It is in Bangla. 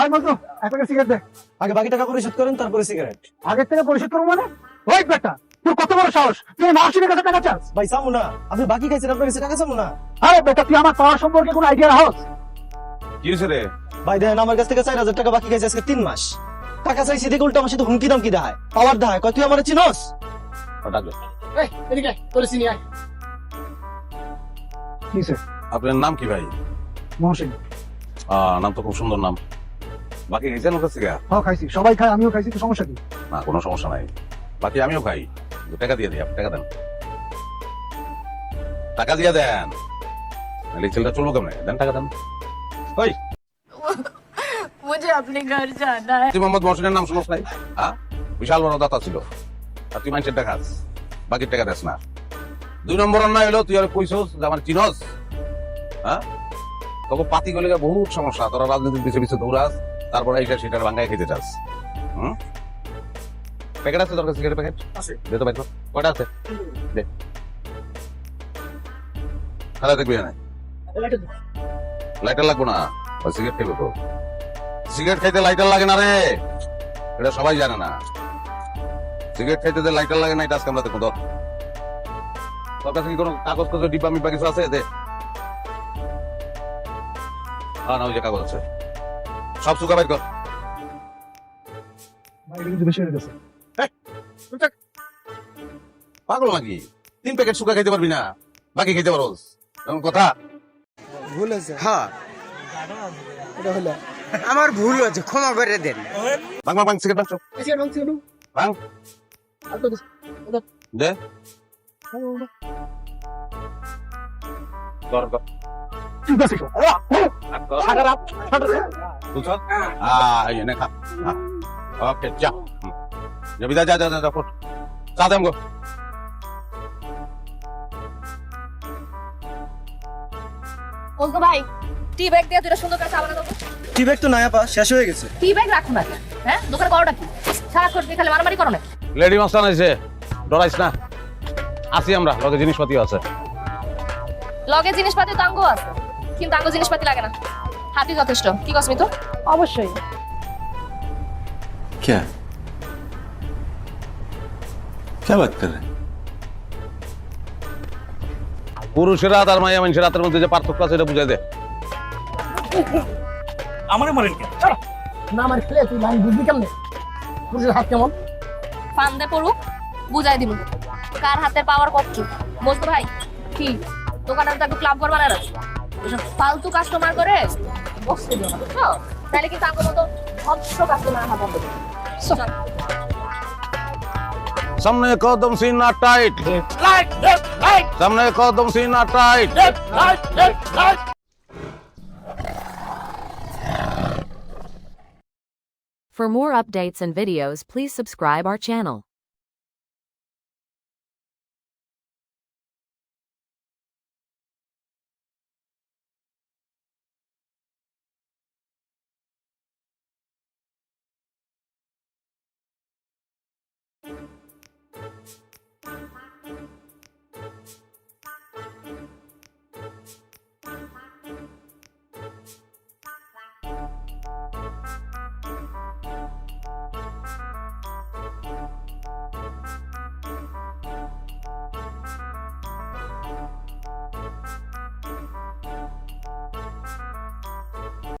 আয় মজনু এক প্যাকেট সিগারেট দে। আগে বাকি টাকা পরিশোধ করেন তারপরে সিগারেট আগের থেকে পরিশোধ করব মানে? ওই বেটা তোর কত বড় সাহস? তুই কাছে টাকা চাস? ভাই চামু না। আপনি বাকি খাইছেন আপনার কাছে টাকা চামু না? আরে বেটা তুই আমার পাওয়ার সম্পর্কে কোনো আইডিয়া রাখস? কি হয়েছে রে? ভাই দেখেন আমার কাছ থেকে চার হাজার টাকা বাকি খাইছে আজকে তিন মাস। টাকা চাইছি দেখে উল্টা আমার সাথে হুমকি দামকি দেয়। পাওয়ার দেয়। কয় তুই আমার চিনস? ডাকবে এই এদিকে তোর চিনি আয়। কিসে আপনার নাম কি ভাই? মহসিন। আহ, নাম তো খুব সুন্দর নাম। বাকি খাইছেন ওখান গা হ্যাঁ খাইছি। সবাই খায় আমিও খাইছি তো সমস্যা কি? না কোনো সমস্যা নাই। বাকি আমিও খাই। টাকা দিয়ে দিই আপনি টাকা দেন। টাকা দিয়ে দেন। নাহলে ছেলেটা চলবো কেমন? দেন টাকা দেন। ওই! মুঝে নাম হ্যাঁ? বিশাল বড় দাতা ছিল। তুই বাকি টাকা দেস না। দুই নম্বর তুই আর আমার চিনস। হ্যাঁ? তোকে পাতি গলে বহুত সমস্যা। তোরা রাজনীতির পিছিয়ে পিছিয়ে দৌড়াস তারপরে এইটা সেটার ভাঙ্গায় খেতে চাস। হুম? প্যাকেট আছে তোর কাছে সিগারেট প্যাকেট আছে। দে তো ভাই কয়টা আছে? দে। খালা দেখবি না লাইটার লাগবো না। সিগারেট খাইবে তো সিগারেট খাইতে লাইটার লাগে না রে। এটা সবাই জানে না। সিগারেট খাইতে যে লাইটার লাগে না এটা আজকে আমরা দেখো তোর কাছে কি কোনো কাগজ কাগজ ডিব্বা মিব্বা কিছু আছে? দে। হ্যাঁ না ওই যে কাগজ আছে সব বাইর কর। পাগল নাকি? তিন প্যাকেট সুখা খাইতে পারবি না। বাকি খাইতে পারোস। এমন কথা? ভুল হয়েছে। হ্যাঁ। এটা হলো। আমার ভুল হয়েছে ক্ষমা করে দেন। বাং বাং সিগারেট বাং দে। কর Shut up. বলতো ভাই টি ব্যাগ দিয়ে দুটো সুন্দর টি ব্যাগ তো নাই আপা শেষ হয়ে গেছে। টি ব্যাগ রাখো না হ্যাঁ? দোকানে বড়টা কি? সারাক্ষণ দিয়ে খালি মারামারি করো না। লেডি মাস্টার আইছে ডরাইস না। আসি আমরা লগে জিনিসপাতি আছে। লগে জিনিসপাতি তো আঙ্গো আছে। কিন্তু আঙ্গো জিনিসপাতি লাগে না হাতি যথেষ্ট কি কসমি তো অবশ্যই क्या क्या बात कर रहे हैं পুরুষের রাত আর মাইয়া মানুষের রাতের মধ্যে যে পার্থক্য আছে এটা বুঝাই দে না আমার খেলে তুই লাইন বুঝবি কেমনে পুরুষের হাত কেমন ফান্দে পড়ুক বুঝাই দিব কার হাতের পাওয়ার কত বলতো ভাই কি দোকানে তো একটু ক্লাব করবার আর আছে এসব ফালতু কাস্টমার করে বসতে দিও না বুঝছো তাহলে কিন্তু আঙ্গো মতো ভদ্র কাস্টমার হাত বন্ধ করবে। চল। সামনে কদম সিনা টাইট সামনে কদম সিনা tight For more updates and videos, please subscribe our channel.